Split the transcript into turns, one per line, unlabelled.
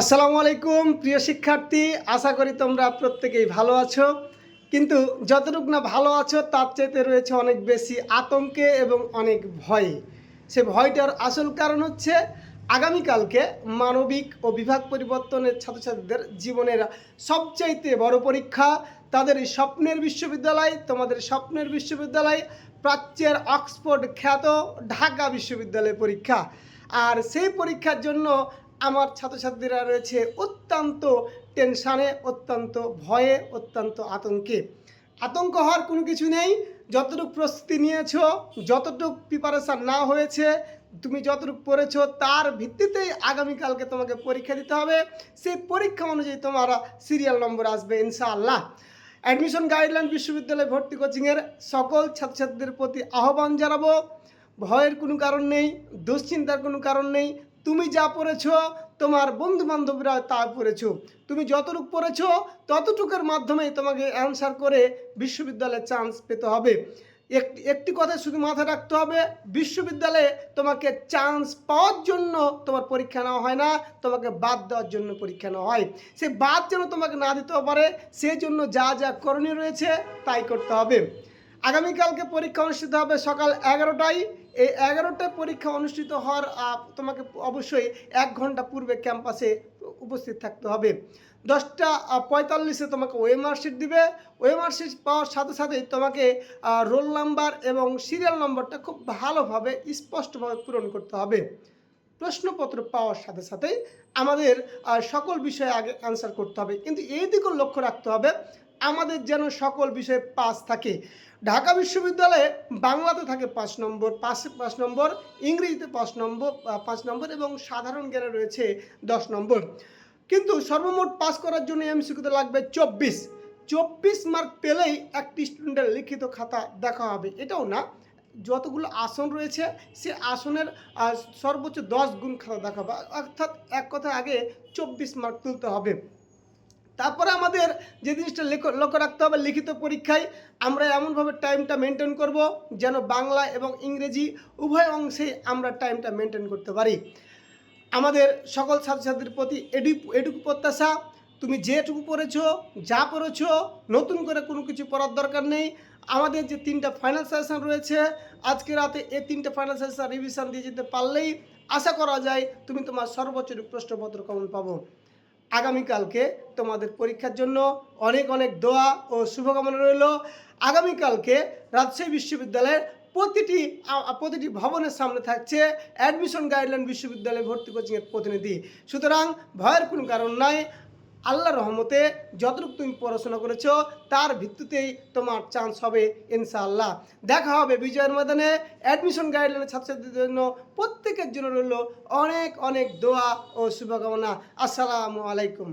আসসালামু আলাইকুম, প্রিয় শিক্ষার্থী। আশা করি তোমরা প্রত্যেকেই ভালো আছো। কিন্তু যতটুকু না ভালো আছো, তার চাইতে রয়েছে অনেক বেশি আতঙ্কে এবং অনেক ভয়ে। সে ভয়টার আসল কারণ হচ্ছে, আগামীকালকে মানবিক ও বিভাগ পরিবর্তনের ছাত্রছাত্রীদের জীবনের সবচাইতে বড় পরীক্ষা। তাদের স্বপ্নের বিশ্ববিদ্যালয়, তোমাদের স্বপ্নের বিশ্ববিদ্যালয়, প্রাচ্যের অক্সফোর্ড খ্যাত ঢাকা বিশ্ববিদ্যালয় পরীক্ষা। আর সেই পরীক্ষার জন্য আমার ছাত্রছাত্রীরা রয়েছে অত্যন্ত টেনশানে, অত্যন্ত ভয়ে, অত্যন্ত আতঙ্কে। আতঙ্ক হওয়ার কোনো কিছু নেই। যতটুকু প্রস্তুতি নিয়েছো, যতটুকু প্রিপারেশান না হয়েছে, তুমি যতটুকু পড়েছো, তার ভিত্তিতেই আগামীকালকে তোমাকে পরীক্ষা দিতে হবে। সেই পরীক্ষা অনুযায়ী তোমার সিরিয়াল নম্বর আসবে, ইনশাআল্লাহ। অ্যাডমিশন গাইডলাইন বিশ্ববিদ্যালয়ে ভর্তি কোচিংয়ের সকল ছাত্রছাত্রীদের প্রতি আহ্বান জানাব। ভয়ের কোনো কারণ নেই, দুশ্চিন্তার কোনো কারণ নেই। তুমি যা পড়েছো, তোমার বন্ধু বান্ধবরা তা পড়েছো। তুমি যতটুকু পড়েছো, ততটুকুর মাধ্যমে তোমাকে অ্যান্সার করে বিশ্ববিদ্যালয়ে চান্স পেতে হবে। একটি কথা শুধু মাথায় রাখতে হবে, বিশ্ববিদ্যালয়ে তোমাকে চান্স পাওয়ার জন্য তোমার পরীক্ষা নেওয়া হয় না, তোমাকে বাদ দেওয়ার জন্য পরীক্ষা নেওয়া হয়। সে বাদ যেন তোমাকে না দিতেও পারে সেই জন্য যা যা করণীয় রয়েছে, তাই করতে হবে। আগামীকালকে পরীক্ষা অনুষ্ঠিত হবে সকাল এগারোটায়। এই এগারোটায় পরীক্ষা অনুষ্ঠিত হওয়ার তোমাকে অবশ্যই এক ঘণ্টা পূর্বে ক্যাম্পাসে উপস্থিত থাকতে হবে। দশটা পঁয়তাল্লিশে তোমাকে ওএমআর শিট দিবে। ওএমআর শিট পাওয়ার সাথে সাথেই তোমাকে রোল নাম্বার এবং সিরিয়াল নম্বরটা খুব ভালোভাবে, স্পষ্টভাবে পূরণ করতে হবে। প্রশ্নপত্র পাওয়ার সাথে সাথেই আমাদের সকল বিষয়ে আগে অ্যান্সার করতে হবে। কিন্তু এই দিকেও লক্ষ্য রাখতে হবে আমাদের যেন সকল বিষয়ে পাস থাকে। ঢাকা বিশ্ববিদ্যালয়ে বাংলাতে থাকে পাঁচ নম্বর পাঁচ পাঁচ নম্বর, ইংরেজিতে পাঁচ নম্বর পাঁচ নম্বর এবং সাধারণ জ্ঞানে রয়েছে দশ নম্বর। কিন্তু সর্বমোট পাস করার জন্য এমসিকিউতে লাগবে চব্বিশ। চব্বিশ মার্ক পেলেই একটি স্টুডেন্টের লিখিত খাতা দেখা হবে। এটাও না, যতগুলো আসন রয়েছে, সে আসনের সর্বোচ্চ দশ গুণ খাতা দেখাবে। অর্থাৎ এক কথা আগে চব্বিশ মার্ক তুলতে হবে। তারপরে আমাদের যে জিনিসটা লক্ষ্য রাখতে হবে, লিখিত পরীক্ষায় আমরা এমনভাবে টাইমটা মেনটেন করব যেন বাংলা এবং ইংরেজি উভয় অংশেই আমরা টাইমটা মেনটেন করতে পারি। আমাদের সকল ছাত্রছাত্রীর প্রতি এডু এটুকু প্রত্যাশা, তুমি যেটুকু পড়েছো, যা পড়েছো, নতুন করে কোনো কিছু পড়ার দরকার নেই। আমাদের যে তিনটা ফাইনাল সেশন রয়েছে, আজকে রাতে এই তিনটা ফাইনাল সেশন রিভিশন দিয়ে যেতে পারলেই আশা করা যায় তুমি তোমার সর্বোচ্চ প্রশ্নপত্র কমন পাবো। আগামীকালকে তোমাদের পরীক্ষার জন্য অনেক অনেক দোয়া ও শুভকামনা রইল। আগামীকালকে রাজশাহী বিশ্ববিদ্যালয়ের প্রতিটি প্রতিটি ভবনের সামনে থাকছে অ্যাডমিশন গাইডলাইন বিশ্ববিদ্যালয়ে ভর্তি কোচিংয়ের প্রতিনিধি। সুতরাং ভয়ের কোনো কারণ নাই আল্লাহর রহমতে যতটুকু তুমি পড়াশোনা করেছ, তার ভিত্তিতেই তোমার চান্স হবে ইনশাআল্লাহ। দেখা হবে বিজয়ের ময়দানে। অ্যাডমিশন গাইডলাইনের ছাত্রছাত্রীদের জন্য প্রত্যেকের জন্য রইল অনেক অনেক দোয়া ও শুভকামনা। আসসালামু আলাইকুম।